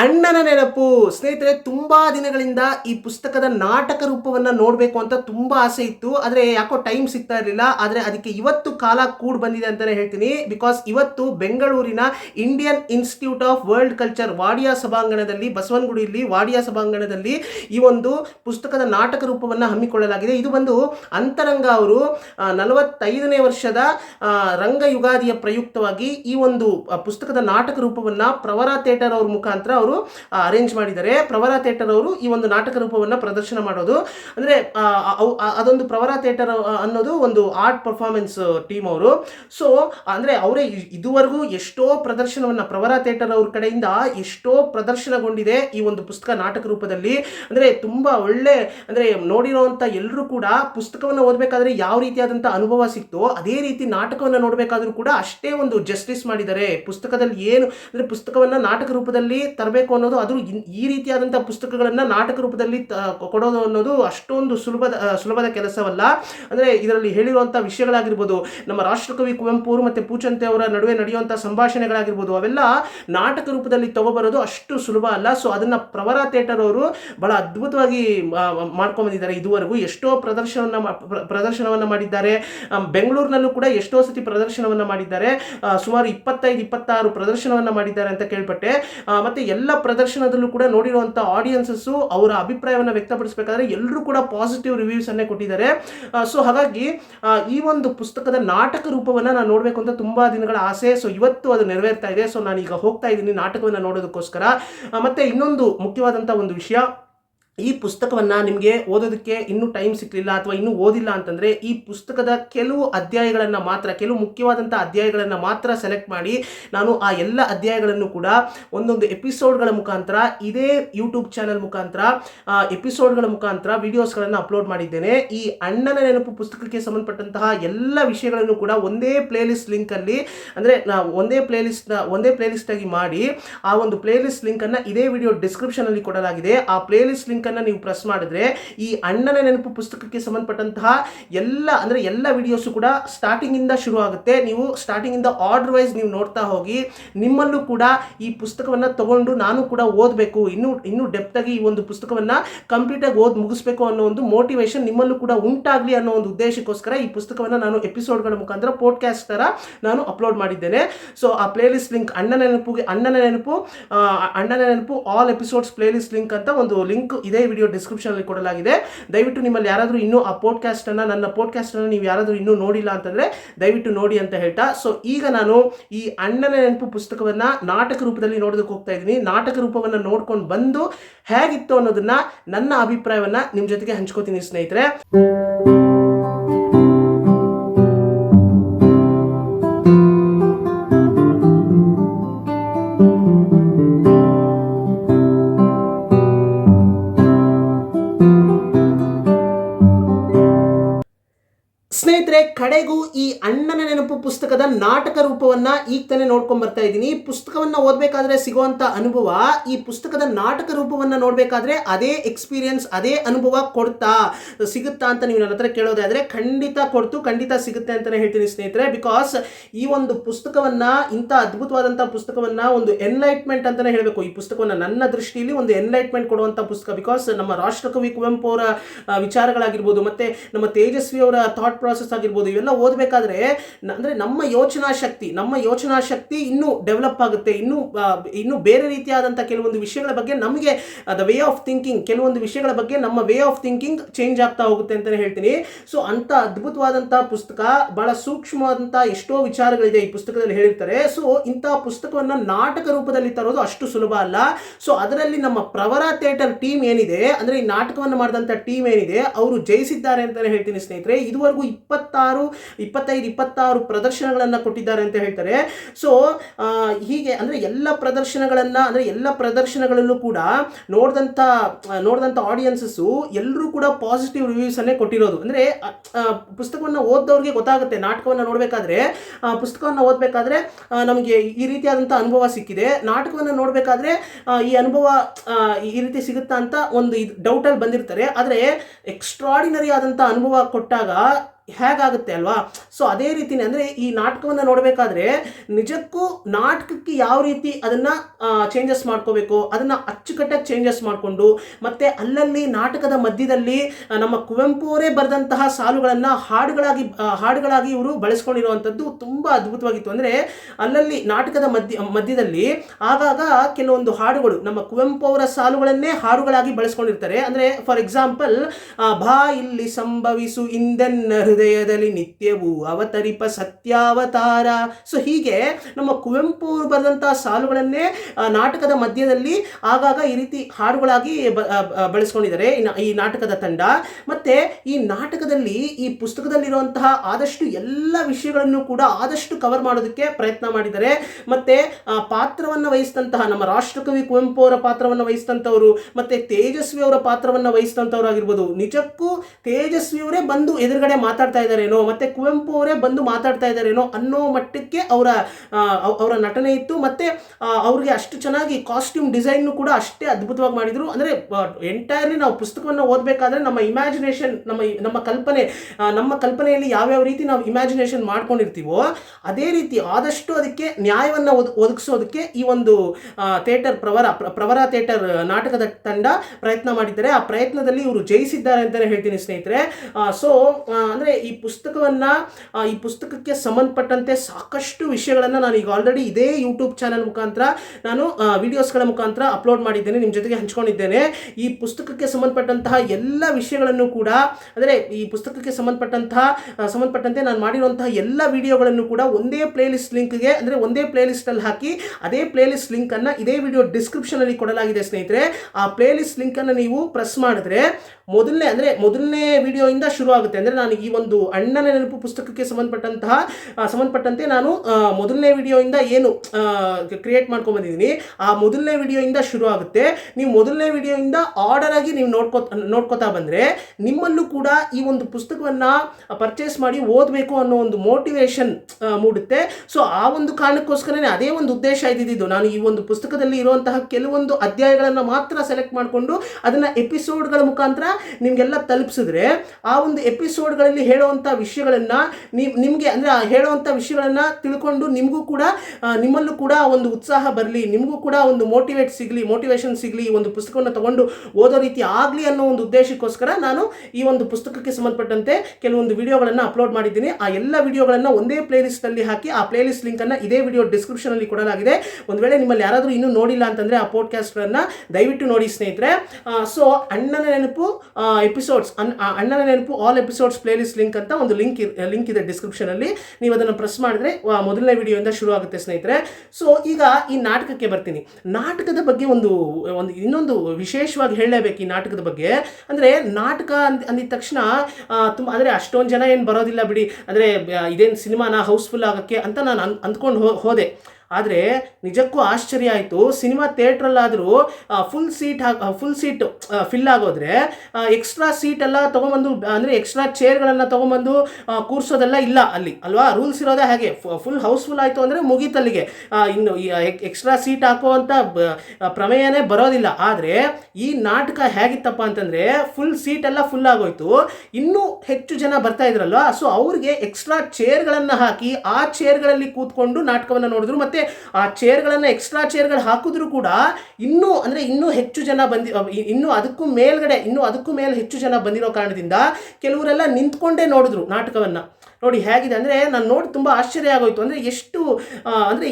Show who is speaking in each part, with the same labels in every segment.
Speaker 1: ಅಣ್ಣನ ನೆನಪು. ಸ್ನೇಹಿತರೆ, ತುಂಬಾ ದಿನಗಳಿಂದ ಈ ಪುಸ್ತಕದ ನಾಟಕ ರೂಪವನ್ನ ನೋಡಬೇಕು ಅಂತ ತುಂಬಾ ಆಸೆ ಇತ್ತು. ಆದರೆ ಯಾಕೋ ಟೈಮ್ ಸಿಗ್ತಾ ಇರಲಿಲ್ಲ. ಆದರೆ ಅದಕ್ಕೆ ಇವತ್ತು ಕಾಲ ಕೂಡ್ ಬಂದಿದೆ ಅಂತಲೇ ಹೇಳ್ತೀನಿ. ಬಿಕಾಸ್ ಇವತ್ತು ಬೆಂಗಳೂರಿನ Indian institute of world culture Wadia ಸಭಾಂಗಣದಲ್ಲಿ, ಬಸವನಗುಡಿಯಲ್ಲಿ, ವಾಡಿಯಾ ಸಭಾಂಗಣದಲ್ಲಿ ಈ ಒಂದು ಪುಸ್ತಕದ ನಾಟಕ ರೂಪವನ್ನ ಹಮ್ಮಿಕೊಳ್ಳಲಾಗಿದೆ. ಇದು ಬಂದು ಅಂತರಂಗ ಅವರು ನಲವತ್ತೈದನೇ ವರ್ಷದ ರಂಗ ಯುಗಾದಿಯ ಪ್ರಯುಕ್ತವಾಗಿ ಈ ಒಂದು ಪುಸ್ತಕದ ನಾಟಕ ರೂಪವನ್ನ ಪ್ರವರ ಥಿಯೇಟರ್ ಅವ್ರ ಮುಖಾಂತರ ಅವರು ಅರೇಂಜ್ ಮಾಡಿದ್ದಾರೆ. ಪ್ರವರ ಥಿಯೇಟರ್ ಅವರು ಈ ಒಂದು ನಾಟಕ ರೂಪವನ್ನ ಪ್ರದರ್ಶನ ಮಾಡೋದು. ಅಂದ್ರೆ ಅದೊಂದು ಪ್ರವರ ಥಿಯೇಟರ್ ಅನ್ನೋದು ಒಂದು ಆರ್ಟ್ ಪರ್ಫಾರ್ಮೆನ್ಸ್ ಟೀಮ್ ಅವರು. ಸೊ ಅಂದರೆ ಅವರೇ ಇದುವರೆಗೂ ಎಷ್ಟೋ ಪ್ರದರ್ಶನವನ್ನು ಪ್ರವರ ಥಿಯೇಟರ್ ಅವ್ರ ಕಡೆಯಿಂದ ಎಷ್ಟೋ ಪ್ರದರ್ಶನಗೊಂಡಿದೆ ಈ ಒಂದು ಪುಸ್ತಕ ನಾಟಕ ರೂಪದಲ್ಲಿ. ಅಂದ್ರೆ ತುಂಬಾ ಒಳ್ಳೆ, ಅಂದರೆ ನೋಡಿರೋವಂಥ ಎಲ್ಲರೂ ಕೂಡ ಪುಸ್ತಕವನ್ನು ಓದಬೇಕಾದ್ರೆ ಯಾವ ರೀತಿಯಾದಂಥ ಅನುಭವ ಸಿಕ್ತೋ ಅದೇ ರೀತಿ ನಾಟಕವನ್ನು ನೋಡಬೇಕಾದ್ರೂ ಕೂಡ ಅಷ್ಟೇ ಒಂದು ಜಸ್ಟಿಸ್ ಮಾಡಿದ್ದಾರೆ. ಪುಸ್ತಕದಲ್ಲಿ ಏನು, ಅಂದರೆ ಪುಸ್ತಕವನ್ನು ನಾಟಕ ರೂಪದಲ್ಲಿ ತರಬೇಕು ಅನ್ನೋದು ಅದು ಈ ರೀತಿಯಾದಂಥ ಪುಸ್ತಕಗಳನ್ನು ನಾಟಕ ರೂಪದಲ್ಲಿ ಕೊಡೋದು ಅನ್ನೋದು ಅಷ್ಟೊಂದು ಸುಲಭದ ಸುಲಭದ ಕೆಲಸವಲ್ಲ. ಅಂದರೆ ಇದರಲ್ಲಿ ಹೇಳಿರುವಂಥ ವಿಷಯಗಳಾಗಿರ್ಬೋದು, ನಮ್ಮ ರಾಷ್ಟ್ರಕವಿ ಕುವೆಂಪು ಅವರು ಮತ್ತು ಪೂಚಂತೆ ಅವರ ನಡುವೆ ನಡೆಯುವಂಥ ಸಂಭಾಷಣೆಗಳಾಗಿರ್ಬೋದು, ಅವೆಲ್ಲ ನಾಟಕ ರೂಪದಲ್ಲಿ ತಗೋಬರೋದು ಅಷ್ಟು ಸುಲಭ ಅಲ್ಲ. ಸೊ, ಅದನ್ನು ಪ್ರವರ ಥಿಯೇಟರ್ ಅವರು ಬಹಳ ಅದ್ಭುತವಾಗಿ ಮಾಡ್ಕೊಂಡ್ಬಂದಿದ್ದಾರೆ ಬಂದಿದ್ದಾರೆ ಇದುವರೆಗೂ. ಎಷ್ಟೋ ಪ್ರದರ್ಶನವನ್ನು ಪ್ರದರ್ಶನವನ್ನು ಮಾಡಿದ್ದಾರೆ. ಬೆಂಗಳೂರಿನಲ್ಲೂ ಕೂಡ ಎಷ್ಟೋ ಸತಿ ಪ್ರದರ್ಶನವನ್ನು ಮಾಡಿದ್ದಾರೆ. ಸುಮಾರು ಇಪ್ಪತ್ತೈದು, ಇಪ್ಪತ್ತಾರು ಪ್ರದರ್ಶನವನ್ನು ಮಾಡಿದ್ದಾರೆ ಅಂತ ಕೇಳ್ಪಟ್ಟೆ. ಮತ್ತೆ ಎಲ್ಲ ಪ್ರದರ್ಶನದಲ್ಲೂ ಕೂಡ ನೋಡಿರುವಂಥ ಆಡಿಯನ್ಸಸ್ಸು ಅವರ ಅಭಿಪ್ರಾಯವನ್ನು ವ್ಯಕ್ತಪಡಿಸಬೇಕಾದ್ರೆ ಎಲ್ಲರೂ ಕೂಡ ಪಾಸಿಟಿವ್ ರಿವ್ಯೂಸ್ ಅನ್ನೇ ಕೊಟ್ಟಿದ್ದಾರೆ. ಸೊ ಹಾಗಾಗಿ ಈ ಒಂದು ಪುಸ್ತಕದ ನಾಟಕ ರೂಪವನ್ನು ನಾನು ನೋಡಬೇಕು ಅಂತ ತುಂಬಾ ದಿನಗಳ ಆಸೆ. ಸೊ ಇವತ್ತು ಅದು ನೆರವೇರ್ತಾ ಇದೆ. ಸೊ ನಾನು ಈಗ ಹೋಗ್ತಾ ಇದ್ದೀನಿ ನಾಟಕವನ್ನು ನೋಡೋದಕ್ಕೋಸ್ಕರ. ಮತ್ತೆ ಇನ್ನೊಂದು ಮುಖ್ಯವಾದಂಥ ಒಂದು ವಿಷಯ ಈ ಪುಸ್ತಕವನ್ನು ನಿಮಗೆ ಓದೋದಕ್ಕೆ ಇನ್ನೂ ಟೈಮ್ ಸಿಕ್ಕಲಿಲ್ಲ ಅಥವಾ ಇನ್ನೂ ಓದಿಲ್ಲ ಅಂತಂದರೆ ಈ ಪುಸ್ತಕದ ಕೆಲವು ಅಧ್ಯಾಯಗಳನ್ನು ಮಾತ್ರ, ಕೆಲವು ಮುಖ್ಯವಾದಂಥ ಅಧ್ಯಾಯಗಳನ್ನು ಮಾತ್ರ ಸೆಲೆಕ್ಟ್ ಮಾಡಿ ನಾನು ಆ ಎಲ್ಲ ಅಧ್ಯಾಯಗಳನ್ನು ಕೂಡ ಒಂದೊಂದು ಎಪಿಸೋಡ್ಗಳ ಮುಖಾಂತರ, ಇದೇ ಯೂಟ್ಯೂಬ್ ಚಾನಲ್ ಮುಖಾಂತರ ಎಪಿಸೋಡ್ಗಳ ಮುಖಾಂತರ ವಿಡಿಯೋಸ್ಗಳನ್ನು ಅಪ್ಲೋಡ್ ಮಾಡಿದ್ದೇನೆ. ಈ ಅಣ್ಣನ ನೆನಪು ಪುಸ್ತಕಕ್ಕೆ ಸಂಬಂಧಪಟ್ಟಂತಹ ಎಲ್ಲ ವಿಷಯಗಳನ್ನು ಕೂಡ ಒಂದೇ ಪ್ಲೇಲಿಸ್ಟ್ ಲಿಂಕಲ್ಲಿ ಅಂದರೆ ಒಂದೇ ಪ್ಲೇಲಿಸ್ಟ್ ಒಂದೇ ಪ್ಲೇಲಿಸ್ಟ್ ಆಗಿ ಮಾಡಿ ಆ ಒಂದು ಪ್ಲೇಲಿಸ್ಟ್ ಲಿಂಕನ್ನು ಇದೇ ವಿಡಿಯೋ ಡಿಸ್ಕ್ರಿಪ್ಷನಲ್ಲಿ ಕೊಡಲಾಗಿದೆ. ಆ ಪ್ಲೇಲಿಸ್ಟ್ ಲಿಂಕನ್ನು ನೀವು ಪ್ರೆಸ್ ಮಾಡಿದ್ರೆ ಈ ಅಣ್ಣನ ನೆನಪು ಪುಸ್ತಕಕ್ಕೆ ಸಂಬಂಧಪಟ್ಟಂತಹ ಎಲ್ಲ, ಅಂದರೆ ಎಲ್ಲ ವಿಡಿಯೋಸು ಕೂಡ ಸ್ಟಾರ್ಟಿಂಗಿಂದ ಶುರು ಆಗುತ್ತೆ. ನೀವು ಸ್ಟಾರ್ಟಿಂಗಿಂದ ಆರ್ಡರ್ ವೈಸ್ ನೀವು ನೋಡ್ತಾ ಹೋಗಿ, ನಿಮ್ಮಲ್ಲೂ ಕೂಡ ಈ ಪುಸ್ತಕವನ್ನು ತಗೊಂಡು ನಾನು ಕೂಡ ಓದಬೇಕು. ಇನ್ನೂ ಇನ್ನೂ ಡೆಪ್ತಾಗಿ ಈ ಒಂದು ಪುಸ್ತಕವನ್ನು ಕಂಪ್ಲೀಟಾಗಿ ಓದಿ ಮುಗಿಸ್ಬೇಕು ಅನ್ನೋ ಒಂದು ಮೋಟಿವೇಶನ್ ನಿಮ್ಮಲ್ಲೂ ಕೂಡ ಉಂಟಾಗಲಿ ಅನ್ನೋ ಒಂದು ಉದ್ದೇಶಕ್ಕೋಸ್ಕರ ಈ ಪುಸ್ತಕವನ್ನು ನಾನು ಎಪಿಸೋಡ್ಗಳ ಮುಖಾಂತರ ಪಾಡ್ಕಾಸ್ಟ್ ಥರ ನಾನು ಅಪ್ಲೋಡ್ ಮಾಡಿದ್ದೇನೆ. ಸೊ ಆ ಪ್ಲೇಲಿಸ್ಟ್ ಲಿಂಕ್ ಅಣ್ಣನ ನೆನಪುಗೆ, ಅಣ್ಣನ ನೆನಪು ಅಣ್ಣನ ನೆನಪು ಆಲ್ ಎಪಿಸೋಡ್ಸ್ ಪ್ಲೇಲಿಸ್ಟ್ ಲಿಂಕ್ ಅಂತ ಒಂದು ಲಿಂಕ್ ಇದೇ ವಿಡಿಯೋ ಡಿಸ್ಕ್ರಿಪ್ಷನಲ್ಲಿ ಕೊಡಲಾಗಿದೆ. ದಯವಿಟ್ಟು ನಿಮ್ಮಲ್ಲಿ ಯಾರಾದರೂ ಇನ್ನೂ ಆ ಪಾಡ್ಕಾಸ್ಟನ್ನು ನನ್ನ ಪಾಡ್ಕಾಸ್ಟನ್ನು ನೀವು ಯಾರಾದರೂ ಇನ್ನೂ ನೋಡಿಲ್ಲ ಅಂತಂದರೆ ದಯವಿಟ್ಟು ನೋಡಿ ಅಂತ ಹೇಳ್ತಾ. ಸೊ ಈಗ ನಾನು ಈ ಅಣ್ಣನ ನೆನಪು ಪುಸ್ತಕವನ್ನು ನಾಟಕ ರೂಪದಲ್ಲಿ ನೋಡೋದಕ್ಕೆ ಹೋಗ್ತಾ ಇದ್ದೀನಿ. ನಾಟಕ ರೂಪವನ್ನು ನೋಡ್ಕೊಂಡು ಬಂದು ಹೇಗಿತ್ತು ಅನ್ನೋದನ್ನ ನನ್ನ ಅಭಿಪ್ರಾಯವನ್ನು ನಿಮ್ಮ ಜೊತೆಗೆ ಹಂಚ್ಕೋತೀನಿ ಸ್ನೇಹಿತರೆ. ಕಡೆಗೂ ಈ ಅಣ್ಣನ ನೆನಪು ಪುಸ್ತಕದ ನಾಟಕ ರೂಪವನ್ನ ಈಗ ತಾನೇ ನೋಡ್ಕೊಂಡ್ ಬರ್ತಾ ಇದ್ದೀನಿ. ಪುಸ್ತಕವನ್ನ ಓದಬೇಕಾದ್ರೆ ಸಿಗುವಂತ ಅನುಭವ, ಈ ಪುಸ್ತಕದ ನಾಟಕ ರೂಪವನ್ನ ನೋಡಬೇಕಾದ್ರೆ ಅದೇ ಎಕ್ಸ್ಪೀರಿಯನ್ಸ್ ಅದೇ ಅನುಭವ ಕೊಡ್ತಾ, ಸಿಗುತ್ತಾ ಅಂತ ನೀವು ನನ್ನ ಹತ್ರ ಕೇಳೋದಾದ್ರೆ ಖಂಡಿತ ಕೊಡ್ತು, ಖಂಡಿತ ಸಿಗುತ್ತೆ ಅಂತಾನೆ ಹೇಳ್ತೀನಿ ಸ್ನೇಹಿತರೆ. ಬಿಕಾಸ್ ಈ ಒಂದು ಪುಸ್ತಕವನ್ನ, ಇಂಥ ಅದ್ಭುತವಾದಂಥ ಪುಸ್ತಕವನ್ನ ಒಂದು ಎನ್ಲೈಟ್ಮೆಂಟ್ ಅಂತಾನೆ ಹೇಳಬೇಕು. ಈ ಪುಸ್ತಕವನ್ನ ನನ್ನ ದೃಷ್ಟಿಯಲ್ಲಿ ಒಂದು ಎನ್ಲೈಟ್ಮೆಂಟ್ ಕೊಡುವಂಥ ಪುಸ್ತಕ. ಬಿಕಾಸ್ ನಮ್ಮ ರಾಷ್ಟ್ರಕವಿ ಕುವೆಂಪು ಅವರ ವಿಚಾರಗಳಾಗಿರ್ಬೋದು, ಮತ್ತೆ ನಮ್ಮ ತೇಜಸ್ವಿ ಅವರ ಥಾಟ್ ಪ್ರಾಸೆಸ್ ಆಗಿರ್ಬೋದು ಇವೆಲ್ಲ ಓದಬೇಕಾದ್ರೆ ಅಂದರೆ ನಮ್ಮ ಯೋಚನಾ ಶಕ್ತಿ, ನಮ್ಮ ಯೋಚನಾ ಶಕ್ತಿ ಇನ್ನೂ ಡೆವಲಪ್ ಆಗುತ್ತೆ. ಇನ್ನೂ ಇನ್ನೂ ಬೇರೆ ರೀತಿಯಾದಂಥ ಕೆಲವೊಂದು ವಿಷಯಗಳ ಬಗ್ಗೆ ನಮಗೆ ದ ವೇ ಆಫ್ ಥಿಂಕಿಂಗ್ ಕೆಲವೊಂದು ವಿಷಯಗಳ ಬಗ್ಗೆ ನಮ್ಮ ವೇ ಆಫ್ ಥಿಂಕಿಂಗ್ ಚೇಂಜ್ ಆಗ್ತಾ ಹೋಗುತ್ತೆ ಅಂತಲೇ ಹೇಳ್ತೀನಿ. ಸೊ ಅಂಥ ಅದ್ಭುತವಾದಂಥ ಪುಸ್ತಕ, ಬಹಳ ಸೂಕ್ಷ್ಮವಾದಂಥ ಎಷ್ಟೋ ವಿಚಾರಗಳಿದೆ ಈ ಪುಸ್ತಕದಲ್ಲಿ ಹೇಳಿರ್ತಾರೆ. ಸೊ ಇಂಥ ಪುಸ್ತಕವನ್ನು ನಾಟಕ ರೂಪದಲ್ಲಿ ತರೋದು ಅಷ್ಟು ಸುಲಭ ಅಲ್ಲ. ಸೊ ಅದರಲ್ಲಿ ನಮ್ಮ ಪ್ರವರ ಥಿಯೇಟರ್ ಟೀಮ್ ಏನಿದೆ, ಅಂದರೆ ಈ ನಾಟಕವನ್ನು ಮಾಡಿದಂಥ ಟೀಮ್ ಏನಿದೆ, ಅವರು ಜಯಿಸಿದ್ದಾರೆ ಅಂತಲೇ ಹೇಳ್ತೀನಿ ಸ್ನೇಹಿತರೆ. ಇದುವರೆಗೂ ಇಪ್ಪತ್ತಾರು ಇಪ್ಪತ್ತೈದು, ಇಪ್ಪತ್ತಾರು ಪ್ರದರ್ಶನಗಳನ್ನು ಕೊಟ್ಟಿದ್ದಾರೆ ಅಂತ ಹೇಳ್ತಾರೆ. ಸೊ ಹೀಗೆ ಅಂದರೆ ಎಲ್ಲ ಪ್ರದರ್ಶನಗಳನ್ನು, ಅಂದರೆ ಎಲ್ಲ ಪ್ರದರ್ಶನಗಳಲ್ಲೂ ಕೂಡ ನೋಡಿದಂಥ ನೋಡಿದಂಥ ಆಡಿಯನ್ಸಸ್ಸು ಎಲ್ಲರೂ ಕೂಡ ಪಾಸಿಟಿವ್ ರಿವ್ಯೂಸನ್ನೇ ಕೊಟ್ಟಿರೋದು. ಅಂದರೆ ಪುಸ್ತಕವನ್ನು ಓದ್ದವ್ರಿಗೆ ಗೊತ್ತಾಗುತ್ತೆ. ನಾಟಕವನ್ನು ನೋಡಬೇಕಾದ್ರೆ ಪುಸ್ತಕವನ್ನು ಓದಬೇಕಾದ್ರೆ ನಮಗೆ ಈ ರೀತಿಯಾದಂಥ ಅನುಭವ ಸಿಕ್ಕಿದೆ. ನಾಟಕವನ್ನು ನೋಡಬೇಕಾದ್ರೆ ಈ ಅನುಭವ ಈ ರೀತಿ ಸಿಗುತ್ತಾ ಅಂತ ಒಂದು ಇದು ಡೌಟಲ್ಲಿ ಬಂದಿರ್ತಾರೆ. ಆದರೆ ಎಕ್ಸ್ಟ್ರಾಡಿನರಿ ಆದಂಥ ಅನುಭವ ಕೊಟ್ಟಾಗ ಹೇಗಾಗುತ್ತೆ ಅಲ್ವಾ? ಸೊ ಅದೇ ರೀತಿನೇ ಅಂದರೆ ಈ ನಾಟಕವನ್ನು ನೋಡಬೇಕಾದ್ರೆ ನಿಜಕ್ಕೂ ನಾಟಕಕ್ಕೆ ಯಾವ ರೀತಿ ಅದನ್ನು ಚೇಂಜಸ್ ಮಾಡ್ಕೋಬೇಕು, ಅದನ್ನು ಅಚ್ಚುಕಟ್ಟಾಗಿ ಚೇಂಜಸ್ ಮಾಡಿಕೊಂಡು, ಮತ್ತು ಅಲ್ಲಲ್ಲಿ ನಾಟಕದ ಮಧ್ಯದಲ್ಲಿ ನಮ್ಮ ಕುವೆಂಪು ಅವರೇ ಬರೆದಂತಹ ಸಾಲುಗಳನ್ನು ಹಾಡುಗಳಾಗಿ ಹಾಡುಗಳಾಗಿ ಇವರು ಬಳಸ್ಕೊಂಡಿರುವಂಥದ್ದು ತುಂಬ ಅದ್ಭುತವಾಗಿತ್ತು. ಅಂದರೆ ಅಲ್ಲಲ್ಲಿ ನಾಟಕದ ಮಧ್ಯ ಮಧ್ಯದಲ್ಲಿ ಆಗಾಗ ಕೆಲವೊಂದು ಹಾಡುಗಳು, ನಮ್ಮ ಕುವೆಂಪು ಅವರ ಸಾಲುಗಳನ್ನೇ ಹಾಡುಗಳಾಗಿ ಬಳಸ್ಕೊಂಡಿರ್ತಾರೆ. ಅಂದರೆ ಫಾರ್ ಎಕ್ಸಾಂಪಲ್ ಬಾ ಇಲ್ಲಿ ಸಂಭವಿಸು ಇಂದೆನ್ನ ಹೃದಯದಲ್ಲಿ ನಿತ್ಯವೂ ಅವತರಿಪ ಸತ್ಯಾವತಾರ. ಸೊ ಹೀಗೆ ನಮ್ಮ ಕುವೆಂಪು ಬರೆದಂತಹ ಸಾಲುಗಳನ್ನೇ ನಾಟಕದ ಮಧ್ಯದಲ್ಲಿ ಆಗಾಗ ಈ ರೀತಿ ಹಾಡುಗಳಾಗಿ ಬಳಸ್ಕೊಂಡಿದ್ದಾರೆ. ಈ ನಾಟಕದ ತಂಡ. ಮತ್ತೆ ಈ ನಾಟಕದಲ್ಲಿ, ಈ ಪುಸ್ತಕದಲ್ಲಿರುವಂತಹ ಆದಷ್ಟು ಎಲ್ಲ ವಿಷಯಗಳನ್ನು ಕೂಡ ಆದಷ್ಟು ಕವರ್ ಮಾಡೋದಕ್ಕೆ ಪ್ರಯತ್ನ ಮಾಡಿದ್ದಾರೆ. ಮತ್ತೆ, ಆ, ಪಾತ್ರವನ್ನು ವಹಿಸಿದಂತಹ ನಮ್ಮ ರಾಷ್ಟ್ರಕವಿ ಕುವೆಂಪು ಅವರ ಪಾತ್ರವನ್ನು ವಹಿಸಿದಂಥವರು, ಮತ್ತೆ ತೇಜಸ್ವಿ ಅವರ ಪಾತ್ರವನ್ನು ವಹಿಸಿದಂಥವ್ರು ಆಗಿರ್ಬೋದು ನಿಜಕ್ಕೂ ತೇಜಸ್ವಿ ಅವರೇ ಬಂದು ಎದುರುಗಡೆ ಮಾತಾಡ್ತಾ ಇದ್ದಾರೇನೋ, ಮತ್ತೆ ಕುವೆಂಪು ಅವರೇ ಬಂದು ಮಾತಾಡ್ತಾ ಇದ್ದಾರೇನೋ ಅನ್ನೋ ಮಟ್ಟಕ್ಕೆ ಅವರ ಅವರ ನಟನೆ ಇತ್ತು. ಮತ್ತೆ ಅವ್ರಿಗೆ ಅಷ್ಟು ಚೆನ್ನಾಗಿ ಕಾಸ್ಟ್ಯೂಮ್ ಡಿಸೈನ್ ಕೂಡ ಅಷ್ಟೇ ಅದ್ಭುತವಾಗಿ ಮಾಡಿದ್ರು. ಅಂದ್ರೆ ಎಂಟೈರ್ಲಿ ನಾವು ಪುಸ್ತಕವನ್ನು ಓದಬೇಕಾದ್ರೆ ನಮ್ಮ ಇಮ್ಯಾಜಿನೇಷನ್ ನಮ್ಮ ನಮ್ಮ ಕಲ್ಪನೆ ನಮ್ಮ ಕಲ್ಪನೆಯಲ್ಲಿ ಯಾವ್ಯಾವ ರೀತಿ ನಾವು ಇಮ್ಯಾಜಿನೇಷನ್ ಮಾಡ್ಕೊಂಡಿರ್ತೀವೋ, ಅದೇ ರೀತಿ ಆದಷ್ಟು ಅದಕ್ಕೆ ನ್ಯಾಯವನ್ನು ಒದ, ಒದಗಿಸೋದಕ್ಕೆ ಈ ಒಂದು ಥಿಯೇಟರ್ ಪ್ರವರ ಪ್ರವರ ಥಿಯೇಟರ್ ನಾಟಕದ ತಂಡ ಪ್ರಯತ್ನ ಮಾಡಿದ್ದಾರೆ. ಆ ಪ್ರಯತ್ನದಲ್ಲಿ ಇವರು ಜಯಿಸಿದ್ದಾರೆ ಅಂತಲೇ ಹೇಳ್ತೀನಿ ಸ್ನೇಹಿತರೆ. ಸೊ ಅಂದರೆ ಈ ಪುಸ್ತಕವನ್ನು ಈ ಪುಸ್ತಕಕ್ಕೆ ಸಂಬಂಧಪಟ್ಟಂತೆ ಸಾಕಷ್ಟು ವಿಷಯಗಳನ್ನು ನಾನು ಈಗ ಆಲ್ರೆಡಿ ಇದೇ ಯೂಟ್ಯೂಬ್ ಚಾನಲ್ ಮುಖಾಂತರ ನಾನು ವಿಡಿಯೋಸ್ಗಳ ಮುಖಾಂತರ ಅಪ್ಲೋಡ್ ಮಾಡಿದ್ದೇನೆ ನಿಮ್ಮ ಜೊತೆಗೆ ಹಂಚ್ಕೊಂಡಿದ್ದೇನೆ. ಈ ಪುಸ್ತಕಕ್ಕೆ ಸಂಬಂಧಪಟ್ಟಂತಹ ಎಲ್ಲ ವಿಷಯಗಳನ್ನು ಕೂಡ, ಅಂದರೆ ಈ ಪುಸ್ತಕಕ್ಕೆ ಸಂಬಂಧಪಟ್ಟಂತಹ ಸಂಬಂಧಪಟ್ಟಂತೆ ನಾನು ಮಾಡಿರುವಂತಹ ಎಲ್ಲ ವಿಡಿಯೋಗಳನ್ನು ಕೂಡ ಒಂದೇ ಪ್ಲೇಲಿಸ್ಟ್ ಲಿಂಕ್ಗೆ ಅಂದರೆ ಒಂದೇ ಪ್ಲೇಲಿಸ್ಟಲ್ಲಿ ಹಾಕಿ, ಅದೇ ಪ್ಲೇಲಿಸ್ಟ್ ಲಿಂಕನ್ನು ಇದೇ ವಿಡಿಯೋ ಡಿಸ್ಕ್ರಿಪ್ಷನಲ್ಲಿ ಕೊಡಲಾಗಿದೆ ಸ್ನೇಹಿತರೆ. ಆ ಪ್ಲೇಲಿಸ್ಟ್ ಲಿಂಕನ್ನು ನೀವು ಪ್ರೆಸ್ ಮಾಡಿದ್ರೆ ಮೊದಲನೇ, ಅಂದರೆ ಮೊದಲನೇ ವಿಡಿಯೋಯಿಂದ ಶುರು ಆಗುತ್ತೆ ಅಂದರೆ ನಾನು ಈ ಅಣ್ಣನ ನೆನಪು ಪುಸ್ತಕಕ್ಕೆ ಸಂಬಂಧಪಟ್ಟಂತಹ ಸಂಬಂಧಪಟ್ಟಂತೆ ನಾನು ಮೊದಲನೇ ವಿಡಿಯೋಯಿಂದ ಏನು ಕ್ರಿಯೇಟ್ ಮಾಡ್ಕೊಂಡ್ ಬಂದಿದ್ದೀನಿ. ಆ ಮೊದಲನೇ ವಿಡಿಯೋಯಿಂದ ಶುರು ಆಗುತ್ತೆ. ನೀವು ಮೊದಲನೇ ವಿಡಿಯೋಯಿಂದ ಆರ್ಡರ್ ಆಗಿ ನೀವು ನೋಡ್ಕೋ ನೋಡ್ಕೋತಾ ಬಂದರೆ ನಿಮ್ಮಲ್ಲೂ ಕೂಡ ಈ ಒಂದು ಪುಸ್ತಕವನ್ನು ಪರ್ಚೇಸ್ ಮಾಡಿ ಓದಬೇಕು ಅನ್ನೋ ಒಂದು ಮೋಟಿವೇಶನ್ ಮೂಡುತ್ತೆ. ಸೊ ಆ ಒಂದು ಕಾರಣಕ್ಕೋಸ್ಕರನೇ ಅದೇ ಒಂದು ಉದ್ದೇಶ ಇದ್ದಿದ್ದು. ನಾನು ಈ ಒಂದು ಪುಸ್ತಕದಲ್ಲಿ ಇರುವಂತಹ ಕೆಲವೊಂದು ಅಧ್ಯಾಯಗಳನ್ನು ಮಾತ್ರ ಸೆಲೆಕ್ಟ್ ಮಾಡಿಕೊಂಡು ಅದನ್ನು ಎಪಿಸೋಡ್ಗಳ ಮುಖಾಂತರ ನಿಮಗೆಲ್ಲ ತಲುಪಿಸಿದ್ರೆ, ಆ ಒಂದು ಎಪಿಸೋಡ್ಗಳಲ್ಲಿ ಹೇಳುವಂಥ ವಿಷಯಗಳನ್ನು ನೀವು ನಿಮಗೆ ಅಂದರೆ ಹೇಳುವಂಥ ವಿಷಯಗಳನ್ನು ತಿಳ್ಕೊಂಡು ನಿಮಗೂ ಕೂಡ ನಿಮ್ಮಲ್ಲೂ ಕೂಡ ಒಂದು ಉತ್ಸಾಹ ಬರಲಿ, ನಿಮಗೂ ಕೂಡ ಒಂದು ಮೋಟಿವೇಟ್ ಸಿಗಲಿ ಮೋಟಿವೇಶನ್ ಸಿಗಲಿ, ಈ ಒಂದು ಪುಸ್ತಕವನ್ನು ತಗೊಂಡು ಓದೋ ರೀತಿ ಆಗಲಿ ಅನ್ನೋ ಒಂದು ಉದ್ದೇಶಕ್ಕೋಸ್ಕರ ನಾನು ಈ ಒಂದು ಪುಸ್ತಕಕ್ಕೆ ಸಂಬಂಧಪಟ್ಟಂತೆ ಕೆಲವೊಂದು ವಿಡಿಯೋಗಳನ್ನು ಅಪ್ಲೋಡ್ ಮಾಡಿದ್ದೀನಿ. ಆ ಎಲ್ಲ ವಿಡಿಯೋಗಳನ್ನು ಒಂದೇ ಪ್ಲೇಲಿಸ್ಟಲ್ಲಿ ಹಾಕಿ, ಆ ಪ್ಲೇಲಿಸ್ಟ್ ಲಿಂಕನ್ನು ಇದೇ ವಿಡಿಯೋ ಡಿಸ್ಕ್ರಿಪ್ಷನಲ್ಲಿ ಕೊಡಲಾಗಿದೆ. ಒಂದು ವೇಳೆ ನಿಮ್ಮಲ್ಲಿ ಯಾರಾದರೂ ಇನ್ನೂ ನೋಡಿಲ್ಲ ಅಂತಂದರೆ ಆ ಪಾಡ್ಕಾಸ್ಟ್ಗಳನ್ನು ದಯವಿಟ್ಟು ನೋಡಿ ಸ್ನೇಹಿತರೆ. ಸೊ ಅಣ್ಣನ ನೆನಪು ಎಪಿಸೋಡ್ಸ್ ಅಣ್ಣನ ನೆನಪು ಆಲ್ ಎಪಿಸೋಡ್ಸ್ ಪ್ಲೇಲಿಸ್ಟ್ ಲಿಂಕ್ ಅಂತ ಒಂದು ಲಿಂಕ್ ಲಿಂಕ್ ಇದೆ ಡಿಸ್ಕ್ರಿಪ್ಷನಲ್ಲಿ ನೀವು ಅದನ್ನು ಪ್ರೆಸ್ ಮಾಡಿದ್ರೆ ಮೊದಲನೇ ವಿಡಿಯೋಯಿಂದ ಶುರು ಆಗುತ್ತೆ ಸ್ನೇಹಿತರೆ. ಸೊ ಈಗ ಈ ನಾಟಕಕ್ಕೆ ಬರ್ತೀನಿ. ನಾಟಕದ ಬಗ್ಗೆ ಒಂದು ಒಂದು, ಇನ್ನೊಂದು ವಿಶೇಷವಾಗಿ ಹೇಳಲೇಬೇಕು ಈ ನಾಟಕದ ಬಗ್ಗೆ. ಅಂದರೆ ನಾಟಕ ಅಂದ, ಅಂದಿದ ತಕ್ಷಣ ತುಂಬ, ಅಂದರೆ ಅಷ್ಟೊಂದು ಜನ ಏನು ಬರೋದಿಲ್ಲ ಬಿಡಿ. ಅಂದರೆ ಇದೇನು ಸಿನಿಮಾನ ಹೌಸ್ಫುಲ್ ಆಗೋಕ್ಕೆ ಅಂತ ನಾನು ಅನ್ ಅಂದ್ಕೊಂಡು ಹೋದೆ. ಆದರೆ ನಿಜಕ್ಕೂ ಆಶ್ಚರ್ಯ ಆಯಿತು. ಸಿನಿಮಾ ಥಿಯೇಟ್ರಲ್ಲಾದರೂ ಫುಲ್ ಸೀಟ್ ಹಾಕಿ ಫುಲ್ ಸೀಟ್ ಫಿಲ್ ಆಗೋದ್ರೆ ಎಕ್ಸ್ಟ್ರಾ ಸೀಟ್ ಎಲ್ಲ ತೊಗೊಂಬಂದು, ಅಂದರೆ ಎಕ್ಸ್ಟ್ರಾ ಚೇರ್ಗಳನ್ನು ತೊಗೊಂಬಂದು ಕೂರಿಸೋದೆಲ್ಲ ಇಲ್ಲ ಅಲ್ಲಿ, ಅಲ್ವಾ? ರೂಲ್ಸ್ ಇರೋದೇ ಹಾಗೆ. ಫುಲ್ ಹೌಸ್ಫುಲ್ ಆಯಿತು ಅಂದರೆ ಮುಗೀತಲ್ಲಿಗೆ. ಇನ್ನು ಎಕ್ಸ್ಟ್ರಾ ಸೀಟ್ ಹಾಕುವಂಥ ಪ್ರಮೇಯನೇ ಬರೋದಿಲ್ಲ. ಆದರೆ ಈ ನಾಟಕ ಹೇಗಿತ್ತಪ್ಪ ಅಂತಂದರೆ ಫುಲ್ ಸೀಟ್ ಎಲ್ಲ ಫುಲ್ ಆಗೋಯ್ತು. ಇನ್ನೂ ಹೆಚ್ಚು ಜನ ಬರ್ತಾ ಇದ್ರಲ್ವ? ಸೊ ಅವ್ರಿಗೆ ಎಕ್ಸ್ಟ್ರಾ ಚೇರ್ಗಳನ್ನು ಹಾಕಿ, ಆ ಚೇರ್ಗಳಲ್ಲಿ ಕೂತ್ಕೊಂಡು ನಾಟಕವನ್ನು ನೋಡಿದ್ರು ಮತ್ತೆ ಆ ಚೇರ್ಗಳನ್ನು ಎಕ್ಸ್ಟ್ರಾ ಚೇರ್ಗಳು ಹಾಕಿದ್ರು ಕೂಡ ಇನ್ನೂ ಅಂದರೆ ಇನ್ನೂ ಹೆಚ್ಚು ಜನ ಬಂದಿ ಇನ್ನೂ ಅದಕ್ಕೂ ಮೇಲ್ಗಡೆ, ಇನ್ನೂ ಅದಕ್ಕೂ ಮೇಲೆ ಹೆಚ್ಚು ಜನ ಬಂದಿರೋ ಕಾರಣದಿಂದ ಕೆಲವರೆಲ್ಲ ನಿಂತ್ಕೊಂಡೇ ನೋಡಿದ್ರು ನಾಟಕವನ್ನು. ನೋಡಿ ಹೇಗಿದೆ ಅಂದರೆ ನಾನು ನೋಡಿ ತುಂಬ ಆಶ್ಚರ್ಯ ಆಗೋಯ್ತು. ಅಂದರೆ ಎಷ್ಟು ಅಂದರೆ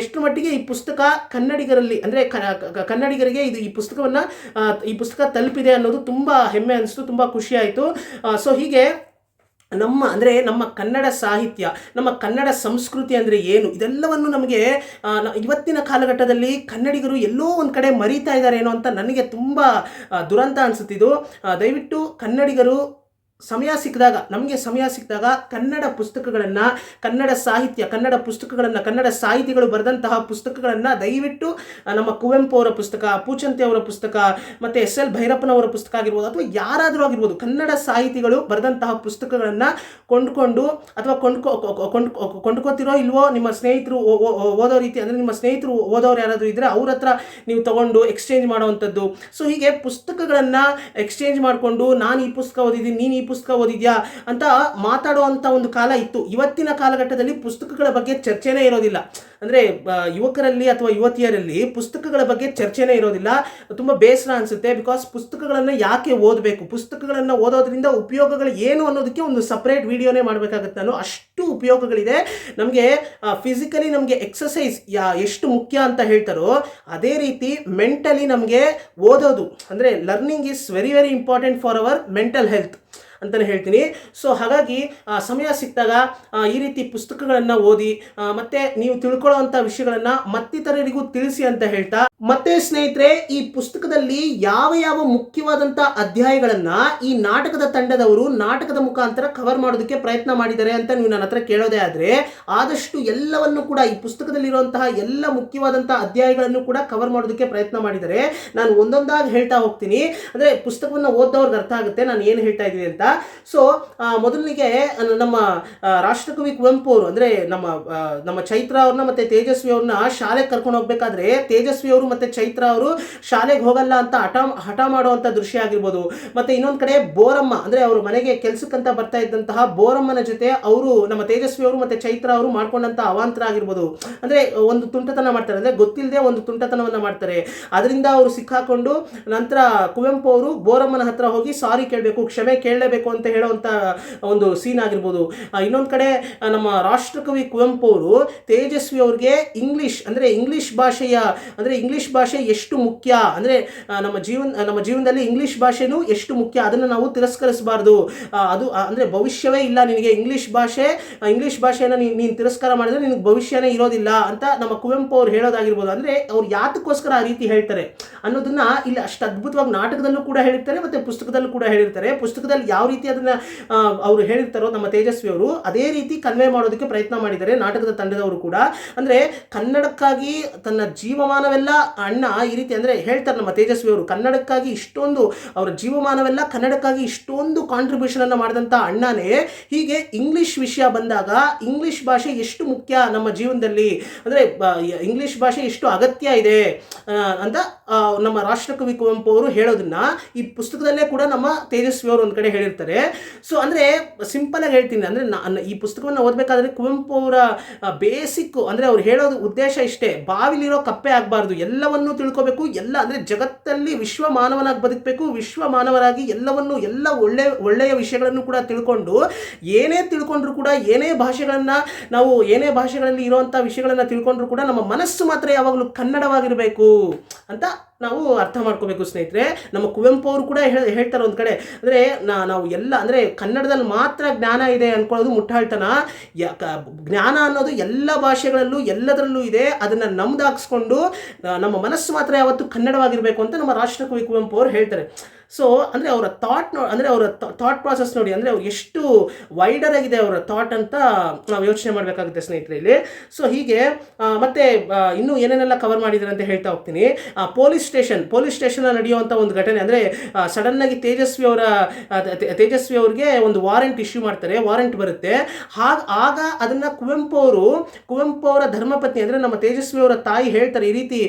Speaker 1: ಎಷ್ಟು ಮಟ್ಟಿಗೆ ಈ ಪುಸ್ತಕ ಕನ್ನಡಿಗರಲ್ಲಿ, ಅಂದರೆ ಕನ್ನಡಿಗರಿಗೆ ಇದು ಈ ಪುಸ್ತಕವನ್ನು ಈ ಪುಸ್ತಕ ತಲುಪಿದೆ ಅನ್ನೋದು ತುಂಬ ಹೆಮ್ಮೆ ಅನಿಸ್ತು, ತುಂಬ ಖುಷಿ ಆಯಿತು. ಸೊ ಹೀಗೆ ನಮ್ಮ ಅಂದರೆ ನಮ್ಮ ಕನ್ನಡ ಸಾಹಿತ್ಯ, ನಮ್ಮ ಕನ್ನಡ ಸಂಸ್ಕೃತಿ ಅಂದರೆ ಏನು? ಇದೆಲ್ಲವನ್ನು ನಮಗೆ ಇವತ್ತಿನ ಕಾಲಘಟ್ಟದಲ್ಲಿ ಕನ್ನಡಿಗರು ಎಲ್ಲೋ ಒಂದು ಕಡೆ ಮರೀತಾ ಇದ್ದಾರೇನೋ ಅಂತ ನನಗೆ ತುಂಬ ದುರಂತ ಅನಿಸುತ್ತಿದ್ದು. ದಯವಿಟ್ಟು ಕನ್ನಡಿಗರು ಸಮಯ ಸಿಕ್ಕಿದಾಗ, ನಮಗೆ ಸಮಯ ಸಿಕ್ಕಿದಾಗ ಕನ್ನಡ ಪುಸ್ತಕಗಳನ್ನು, ಕನ್ನಡ ಸಾಹಿತ್ಯ, ಕನ್ನಡ ಪುಸ್ತಕಗಳನ್ನು, ಕನ್ನಡ ಸಾಹಿತಿಗಳು ಬರೆದಂತಹ ಪುಸ್ತಕಗಳನ್ನು ದಯವಿಟ್ಟು ನಮ್ಮ ಕುವೆಂಪು ಅವರ ಪುಸ್ತಕ, ಪೂಚಂತೆ ಅವರ ಪುಸ್ತಕ, ಮತ್ತು ಎಸ್ ಎಲ್ ಭೈರಪ್ಪನವರ ಪುಸ್ತಕ ಆಗಿರ್ಬೋದು, ಅಥವಾ ಯಾರಾದರೂ ಆಗಿರ್ಬೋದು, ಕನ್ನಡ ಸಾಹಿತಿಗಳು ಬರೆದಂತಹ ಪುಸ್ತಕಗಳನ್ನು ಕೊಂಡ್ಕೊಂಡು, ಅಥವಾ ಕೊಂಡ್ಕೊ ಕೊಂಡ್ಕೊ ಕೊಂಡ್ಕೋತಿರೋ ಇಲ್ವೋ ನಿಮ್ಮ ಸ್ನೇಹಿತರು ಓದೋ ರೀತಿ, ಅಂದರೆ ನಿಮ್ಮ ಸ್ನೇಹಿತರು ಓದೋರು ಯಾರಾದರೂ ಇದ್ದರೆ ಅವ್ರ ಹತ್ರ ನೀವು ತಗೊಂಡು ಎಕ್ಸ್ಚೇಂಜ್ ಮಾಡುವಂಥದ್ದು. ಸೊ ಹೀಗೆ ಪುಸ್ತಕಗಳನ್ನು ಎಕ್ಸ್ಚೇಂಜ್ ಮಾಡಿಕೊಂಡು, ನಾನು ಈ ಪುಸ್ತಕ ಓದಿದ್ದೀನಿ, ನೀನು ಈ ಪುಸ್ತಕ ಓದಿದ್ಯಾ ಅಂತ ಮಾತಾಡುವಂಥ ಒಂದು ಕಾಲ ಇತ್ತು. ಇವತ್ತಿನ ಕಾಲಘಟ್ಟದಲ್ಲಿ ಪುಸ್ತಕಗಳ ಬಗ್ಗೆ ಚರ್ಚೆನೇ ಇರೋದಿಲ್ಲ. ಅಂದರೆ ಯುವಕರಲ್ಲಿ ಅಥವಾ ಯುವತಿಯರಲ್ಲಿ ಪುಸ್ತಕಗಳ ಬಗ್ಗೆ ಚರ್ಚೆನೇ ಇರೋದಿಲ್ಲ. ತುಂಬ ಬೇಸರ ಅನಿಸುತ್ತೆ ಬಿಕಾಸ್ ಪುಸ್ತಕಗಳನ್ನು ಯಾಕೆ ಓದಬೇಕು? ಪುಸ್ತಕಗಳನ್ನು ಓದೋದ್ರಿಂದ ಉಪಯೋಗಗಳು ಏನು ಅನ್ನೋದಕ್ಕೆ ಒಂದು ಸಪ್ರೇಟ್ ವಿಡಿಯೋನೇ ಮಾಡಬೇಕಾಗುತ್ತೆ. ನಾನು ಅಷ್ಟು ಉಪಯೋಗಗಳಿದೆ. ನಮಗೆ ಫಿಸಿಕಲಿ ನಮಗೆ ಎಕ್ಸಸೈಸ್ ಯಾ, ಎಷ್ಟು ಮುಖ್ಯ ಅಂತ ಹೇಳ್ತಾರೋ ಅದೇ ರೀತಿ ಮೆಂಟಲಿ ನಮಗೆ ಓದೋದು. ಅಂದರೆ learning is very very important for our mental health ಅಂತಲೇ ಹೇಳ್ತೀನಿ. ಸೊ ಹಾಗಾಗಿ ಸಮಯ ಸಿಕ್ಕಾಗ ಈ ರೀತಿ ಪುಸ್ತಕಗಳನ್ನು ಓದಿ ಮತ್ತೆ ನೀವು ತಿಳ್ಕೊಳ್ಳುವಂಥ ವಿಷಯಗಳನ್ನು ಮತ್ತಿತರರಿಗೂ ತಿಳಿಸಿ ಅಂತ ಹೇಳ್ತಾ, ಮತ್ತೆ ಸ್ನೇಹಿತರೆ, ಈ ಪುಸ್ತಕದಲ್ಲಿ ಯಾವ ಯಾವ ಮುಖ್ಯವಾದಂಥ ಅಧ್ಯಾಯಗಳನ್ನು ಈ ನಾಟಕದ ತಂಡದವರು ನಾಟಕದ ಮುಖಾಂತರ ಕವರ್ ಮಾಡೋದಕ್ಕೆ ಪ್ರಯತ್ನ ಮಾಡಿದ್ದಾರೆ ಅಂತ ನೀವು ನನ್ನ ಹತ್ರ ಕೇಳೋದೇ ಆದರೆ, ಆದಷ್ಟು ಎಲ್ಲವನ್ನು ಕೂಡ ಈ ಪುಸ್ತಕದಲ್ಲಿರುವಂತಹ ಎಲ್ಲ ಮುಖ್ಯವಾದಂಥ ಅಧ್ಯಾಯಗಳನ್ನು ಕೂಡ ಕವರ್ ಮಾಡೋದಕ್ಕೆ ಪ್ರಯತ್ನ ಮಾಡಿದ್ದಾರೆ. ನಾನು ಒಂದೊಂದಾಗಿ ಹೇಳ್ತಾ ಹೋಗ್ತೀನಿ. ಅಂದರೆ ಪುಸ್ತಕವನ್ನು ಓದ್ದವ್ರಿಗೆ ಅರ್ಥ ಆಗುತ್ತೆ. ನಾನು ಏನು ಹೇಳ್ತಾ ಇದ್ದೀನಿ ಅಂತ. ಸೊ ಮೊದಲಿಗೆ ನಮ್ಮ ರಾಷ್ಟ್ರಕವಿ ಕುವೆಂಪು ಅವರು, ಅಂದರೆ ನಮ್ಮ ನಮ್ಮ ಚೈತ್ರ ಅವ್ರನ್ನ ಮತ್ತು ತೇಜಸ್ವಿ ಅವ್ರನ್ನ ಶಾಲೆಗೆ ಕರ್ಕೊಂಡು ಹೋಗ್ಬೇಕಾದ್ರೆ ತೇಜಸ್ವಿ ಅವರು ಮತ್ತು ಚೈತ್ರ ಅವರು ಶಾಲೆಗೆ ಹೋಗಲ್ಲ ಅಂತ ಹಠ ಹಠ ಮಾಡುವಂಥ ದೃಶ್ಯ ಆಗಿರ್ಬೋದು. ಮತ್ತು ಇನ್ನೊಂದು ಕಡೆ ಬೋರಮ್ಮ, ಅಂದರೆ ಅವರು ಮನೆಗೆ ಕೆಲಸಕ್ಕಂತ ಬರ್ತಾ ಇದ್ದಂತಹ ಬೋರಮ್ಮನ ಜೊತೆ ಅವರು, ನಮ್ಮ ತೇಜಸ್ವಿ ಅವರು ಮತ್ತು ಚೈತ್ರ ಅವರು ಮಾಡ್ಕೊಂಡಂಥ ಅವಾಂತರ ಆಗಿರ್ಬೋದು. ಅಂದರೆ ಒಂದು ತುಂಟತನ ಮಾಡ್ತಾರೆ, ಅಂದರೆ ಗೊತ್ತಿಲ್ಲದೆ ಒಂದು ತುಂಟತನವನ್ನು ಮಾಡ್ತಾರೆ. ಅದರಿಂದ ಅವರು ಸಿಕ್ಕಾಕೊಂಡು ನಂತರ ಕುವೆಂಪು ಅವರು ಬೋರಮ್ಮನ ಹತ್ರ ಹೋಗಿ ಸಾರಿ ಕೇಳಬೇಕು, ಕ್ಷಮೆ ಕೇಳಲೇಬೇಕು ಅಂತ ಹೇಳೋವಂಥ ಒಂದು ಸೀನ್ ಆಗಿರ್ಬೋದು. ಇನ್ನೊಂದು ಕಡೆ ನಮ್ಮ ರಾಷ್ಟ್ರಕವಿ ಕುವೆಂಪು ಅವರು ತೇಜಸ್ವಿ ಅವ್ರಿಗೆ ಇಂಗ್ಲಿಷ್ ಅಂದರೆ ಇಂಗ್ಲಿಷ್ ಭಾಷೆಯ, ಅಂದರೆ ಇಂಗ್ಲಿಷ್ ಭಾಷೆ ಎಷ್ಟು ಮುಖ್ಯ? ಅಂದರೆ ನಮ್ಮ ಜೀವನ ನಮ್ಮ ಜೀವನದಲ್ಲಿ ಇಂಗ್ಲಿಷ್ ಭಾಷೆನೂ ಎಷ್ಟು ಮುಖ್ಯ? ಅದನ್ನು ನಾವು ತಿರಸ್ಕರಿಸಬಾರ್ದು. ಅದು ಅಂದ್ರೆ ಭವಿಷ್ಯವೇ ಇಲ್ಲ ನಿನಗೆ ಇಂಗ್ಲಿಷ್ ಭಾಷೆ. ಇಂಗ್ಲಿಷ್ ಭಾಷೆಯನ್ನು ನೀನು ನೀನು ತಿರಸ್ಕಾರ ಮಾಡಿದ್ರೆ ನಿನಗೆ ಭವಿಷ್ಯನೇ ಇರೋದಿಲ್ಲ ಅಂತ ನಮ್ಮ ಕುವೆಂಪು ಅವ್ರು ಹೇಳೋದಾಗಿರ್ಬೋದು. ಅಂದರೆ ಅವ್ರು ಯಾತಕ್ಕೋಸ್ಕರ ಆ ರೀತಿ ಹೇಳ್ತಾರೆ ಅನ್ನೋದನ್ನ ಇಲ್ಲಿ ಅಷ್ಟು ಅದ್ಭುತವಾಗಿ ನಾಟಕದಲ್ಲೂ ಕೂಡ ಹೇಳಿರ್ತಾರೆ ಮತ್ತು ಪುಸ್ತಕದಲ್ಲೂ ಕೂಡ ಹೇಳಿರ್ತಾರೆ. ಪುಸ್ತಕದಲ್ಲಿ ಯಾವ ರೀತಿ ಅದನ್ನು ಅವರು ಹೇಳಿರ್ತಾರೋ ನಮ್ಮ ತೇಜಸ್ವಿ ಅವರು ಅದೇ ರೀತಿ ಕನ್ವೆ ಮಾಡೋದಕ್ಕೆ ಪ್ರಯತ್ನ ಮಾಡಿದ್ದಾರೆ ನಾಟಕದ ತಂಡದವರು ಕೂಡ. ಅಂದರೆ ಕನ್ನಡಕ್ಕಾಗಿ ತನ್ನ ಜೀವಮಾನವೆಲ್ಲ ಅಣ್ಣ ಈ ರೀತಿ ಅಂದರೆ ಹೇಳ್ತಾರೆ ನಮ್ಮ ತೇಜಸ್ವಿ ಅವರು ಕನ್ನಡಕ್ಕಾಗಿ ಇಷ್ಟೊಂದು ಅವರ ಜೀವಮಾನವೆಲ್ಲ ಕನ್ನಡಕ್ಕಾಗಿ ಇಷ್ಟೊಂದು ಕಾಂಟ್ರಿಬ್ಯೂಷನ್ ಅನ್ನು ಮಾಡಿದಂಥ ಅಣ್ಣನೇ ಹೀಗೆ ಇಂಗ್ಲಿಷ್ ವಿಷಯ ಬಂದಾಗ ಇಂಗ್ಲಿಷ್ ಭಾಷೆ ಎಷ್ಟು ಮುಖ್ಯ ನಮ್ಮ ಜೀವನದಲ್ಲಿ? ಅಂದರೆ ಇಂಗ್ಲಿಷ್ ಭಾಷೆ ಎಷ್ಟು ಅಗತ್ಯ ಇದೆ ಅಂತ ನಮ್ಮ ರಾಷ್ಟ್ರಕವಿ ಕುವೆಂಪು ಅವರು ಹೇಳೋದನ್ನ ಈ ಪುಸ್ತಕದಲ್ಲೇ ಕೂಡ ನಮ್ಮ ತೇಜಸ್ವಿ ಅವರು ಒಂದು ಕಡೆ ಹೇಳಿರ್ತಾರೆ. ಸೊ ಅಂದರೆ ಆಗಿ ಹೇಳ್ತೀನಿ, ಅಂದರೆ ನಾನು ಈ ಪುಸ್ತಕವನ್ನು ಓದಬೇಕಾದ್ರೆ ಕುವೆಂಪು ಅವರ ಬೇಸಿಕ್ ಅಂದರೆ ಅವ್ರು ಹೇಳೋದು ಉದ್ದೇಶ ಇಷ್ಟೇ. ಬಾವಿಲಿರೋ ಕಪ್ಪೆ ಆಗಬಾರ್ದು, ಎಲ್ಲವನ್ನೂ ತಿಳ್ಕೋಬೇಕು, ಎಲ್ಲ, ಅಂದರೆ ಜಗತ್ತಲ್ಲಿ ವಿಶ್ವ ಮಾನವನಾಗಿ ಬದುಕಬೇಕು, ವಿಶ್ವ ಮಾನವರಾಗಿ ಎಲ್ಲವನ್ನು, ಎಲ್ಲ ಒಳ್ಳೆ, ಒಳ್ಳೆಯ ವಿಷಯಗಳನ್ನು ಕೂಡ ತಿಳ್ಕೊಂಡು, ಏನೇ ತಿಳ್ಕೊಂಡ್ರು ಕೂಡ, ಏನೇ ಭಾಷೆಗಳನ್ನು ನಾವು, ಏನೇ ಭಾಷೆಗಳಲ್ಲಿ ಇರುವಂಥ ವಿಷಯಗಳನ್ನು ತಿಳ್ಕೊಂಡ್ರು ಕೂಡ ನಮ್ಮ ಮನಸ್ಸು ಮಾತ್ರ ಯಾವಾಗಲೂ ಕನ್ನಡವಾಗಿರಬೇಕು ಅಂತ ನಾವು ಅರ್ಥ ಮಾಡ್ಕೋಬೇಕು ಸ್ನೇಹಿತರೆ. ನಮ್ಮ ಕುವೆಂಪು ಅವರು ಕೂಡ ಹೇಳ್- ಹೇಳ್ತಾರೆ ಒಂದು ಕಡೆ. ಅಂದರೆ ನಾವು ಎಲ್ಲ ಅಂದರೆ ಕನ್ನಡದಲ್ಲಿ ಮಾತ್ರ ಜ್ಞಾನ ಇದೆ ಅಂದ್ಕೊಳ್ಳೋದು ಮುಟ್ಟಾಳ್ತನ. ಜ್ಞಾನ ಅನ್ನೋದು ಎಲ್ಲ ಭಾಷೆಗಳಲ್ಲೂ ಎಲ್ಲದರಲ್ಲೂ ಇದೆ. ಅದನ್ನು ಆ, ನಮ್ಮ ಮನಸ್ಸು ಮಾತ್ರ ಯಾವತ್ತು ಕನ್ನಡವಾಗಿರಬೇಕು ಅಂತ ನಮ್ಮ ರಾಷ್ಟ್ರಕವಿ ಕುವೆಂಪು ಅವರು ಹೇಳ್ತಾರೆ. ಸೊ ಅಂದರೆ ಅವರ ಥಾಟ್ ನೋ ಅಂದರೆ ಅವರ ಥಾಟ್ ಪ್ರಾಸೆಸ್ ನೋಡಿ, ಅಂದರೆ ಅವ್ರು ಎಷ್ಟು ವೈಡರ್ ಆಗಿದೆ ಅವರ ಥಾಟ್ ಅಂತ ನಾವು ಯೋಚನೆ ಮಾಡಬೇಕಾಗುತ್ತೆ ಸ್ನೇಹಿತರೆ ಇಲ್ಲಿ ಸೊ ಹೀಗೆ ಮತ್ತೆ ಇನ್ನೂ ಏನೇನೆಲ್ಲ ಕವರ್ ಮಾಡಿದ್ದಾರೆ ಅಂತ ಹೇಳ್ತಾ ಹೋಗ್ತೀನಿ. ಪೊಲೀಸ್ ಸ್ಟೇಷನ್ ಪೊಲೀಸ್ ಸ್ಟೇಷನಲ್ಲಿ ನಡೆಯುವಂಥ ಒಂದು ಘಟನೆ, ಅಂದರೆ ಸಡನ್ನಾಗಿ ತೇಜಸ್ವಿ ಅವರ ತೇಜಸ್ವಿ ಅವ್ರಿಗೆ ಒಂದು ವಾರೆಂಟ್ ಇಶ್ಯೂ ಮಾಡ್ತಾರೆ ವಾರೆಂಟ್ ಬರುತ್ತೆ. ಹಾಗ, ಆಗ ಅದನ್ನು ಕುವೆಂಪು ಅವರು, ಕುವೆಂಪು ಅವರ ಧರ್ಮಪತ್ನಿ, ಅಂದರೆ ನಮ್ಮ ತೇಜಸ್ವಿ ಅವರ ತಾಯಿ ಹೇಳ್ತಾರೆ ಈ ರೀತಿ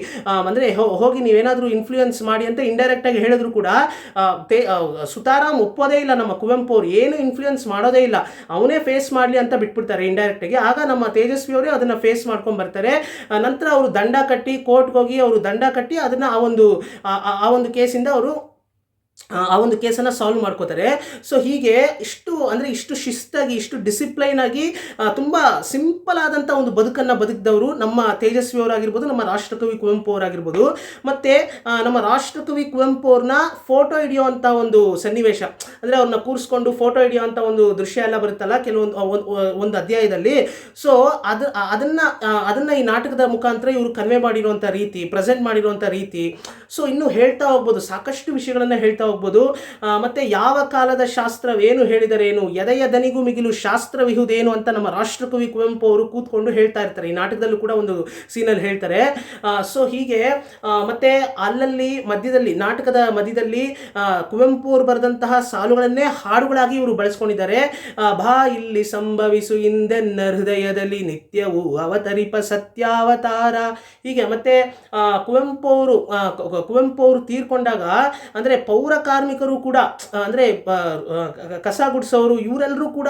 Speaker 1: ಅಂದರೆ ಹೋಗಿ ನೀವೇನಾದರೂ ಇನ್ಫ್ಲೂಯೆನ್ಸ್ ಮಾಡಿ ಅಂತ ಇಂಡೈರೆಕ್ಟಾಗಿ ಹೇಳಿದ್ರು ಕೂಡ ತೇ ಸುತಾರಾಮ್ ಒಪ್ಪೋದೇ ಇಲ್ಲ, ನಮ್ಮ ಕುವೆಂಪು ಅವರು ಏನು ಇನ್ಫ್ಲೂಯೆನ್ಸ್ ಮಾಡೋದೇ ಇಲ್ಲ. ಅವನೇ ಫೇಸ್ ಮಾಡಲಿ ಅಂತ ಬಿಟ್ಬಿಡ್ತಾರೆ ಇಂಡೈರೆಕ್ಟಾಗಿ ಆಗ. ನಮ್ಮ ತೇಜಸ್ವಿ ಅವರೇ ಅದನ್ನು ಫೇಸ್ ಮಾಡ್ಕೊಂಡು ಬರ್ತಾರೆ. ನಂತರ ಅವರು ದಂಡ ಕಟ್ಟಿ ಕೋರ್ಟ್ಗೆ ಹೋಗಿ ಅವರು ದಂಡ ಕಟ್ಟಿ ಅದನ್ನು ಆ ಒಂದು ಆ ಒಂದು ಕೇಸಿಂದ ಅವರು ಆ ಒಂದು ಕೇಸನ್ನು ಸಾಲ್ವ್ ಮಾಡ್ಕೋತಾರೆ. ಸೊ ಹೀಗೆ ಇಷ್ಟು ಅಂದರೆ ಇಷ್ಟು ಶಿಸ್ತಾಗಿ, ಇಷ್ಟು ಡಿಸಿಪ್ಲೈನ್ ಆಗಿ ತುಂಬ ಸಿಂಪಲ್ ಆದಂಥ ಒಂದು ಬದುಕನ್ನು ಬದುಕಿದವರು ನಮ್ಮ ತೇಜಸ್ವಿ ಅವರಾಗಿರ್ಬೋದು, ನಮ್ಮ ರಾಷ್ಟ್ರಕವಿ ಕುವೆಂಪು ಅವರಾಗಿರ್ಬೋದು. ಮತ್ತು ನಮ್ಮ ರಾಷ್ಟ್ರಕವಿ ಕುವೆಂಪು ಅವ್ರನ್ನ ಫೋಟೋ ಹಿಡಿಯುವಂಥ ಒಂದು ಸನ್ನಿವೇಶ. ಅಂದರೆ ಅವ್ರನ್ನ ಕೂರಿಸ್ಕೊಂಡು ಫೋಟೋ ಹಿಡಿಯುವಂಥ ಒಂದು ದೃಶ್ಯ ಎಲ್ಲ ಬರುತ್ತಲ್ಲ, ಕೆಲವೊಂದು ಒಂದು ಅಧ್ಯಾಯದಲ್ಲಿ. ಸೊ ಅದು ಅದನ್ನು ಅದನ್ನು ಈ ನಾಟಕದ ಮುಖಾಂತರ ಇವರು ಕನ್ವೆ ಮಾಡಿರುವಂಥ ರೀತಿ ಪ್ರೆಸೆಂಟ್ ಮಾಡಿರುವಂಥ ರೀತಿ. ಸೊ ಇನ್ನೂ ಹೇಳ್ತಾ ಹೋಗ್ಬೋದು, ಸಾಕಷ್ಟು ವಿಷಯಗಳನ್ನು ಹೇಳ್ತಾ ಹೋಗ್ಬೋದು. ಮತ್ತು ಯಾವ ಕಾಲದ ಶಾಸ್ತ್ರವೇನು ಹೇಳಿದರೇನು? ಎದೆಯ ದನಿಗೂ ಮಿಗಿಲು ಶಾಸ್ತ್ರವಿಹುದೇನು ಅಂತ ನಮ್ಮ ರಾಷ್ಟ್ರಕವಿ ಕುವೆಂಪು ಅವರು ಕೂತ್ಕೊಂಡು ಹೇಳ್ತಾ ಇರ್ತಾರೆ. ಈ ನಾಟಕದಲ್ಲೂ ಕೂಡ ಒಂದು ಸೀನಲ್ಲಿ ಹೇಳ್ತಾರೆ. ಸೊ ಹೀಗೆ ಮತ್ತು ಅಲ್ಲಲ್ಲಿ ಮಧ್ಯದಲ್ಲಿ, ನಾಟಕದ ಮಧ್ಯದಲ್ಲಿ ಕುವೆಂಪು ಅವರು ಬರೆದಂತಹ ಸಾಲುಗಳನ್ನೇ ಹಾಡುಗಳಾಗಿ ಇವರು ಬಳಸ್ಕೊಂಡಿದ್ದಾರೆ. ಬಾ ಇಲ್ಲಿ ಸಂಭವಿಸು ಇಂದೆನ್ನ ಹೃದಯದಲ್ಲಿ ನಿತ್ಯವೂ ಅವತರಿಪ ಸತ್ಯಾವತಾರ. ಹೀಗೆ, ಮತ್ತೆ ಕುವೆಂಪು ಅವರು ಕುವೆಂಪು ಅವರು ತೀರ್ಕೊಂಡಾಗ, ಅಂದರೆ ಪೌರ ಪೌರ ಕಾರ್ಮಿಕರು ಕೂಡ ಅಂದರೆ ಕಸ ಗುಡಿಸೋರು ಇವರೆಲ್ಲರೂ ಕೂಡ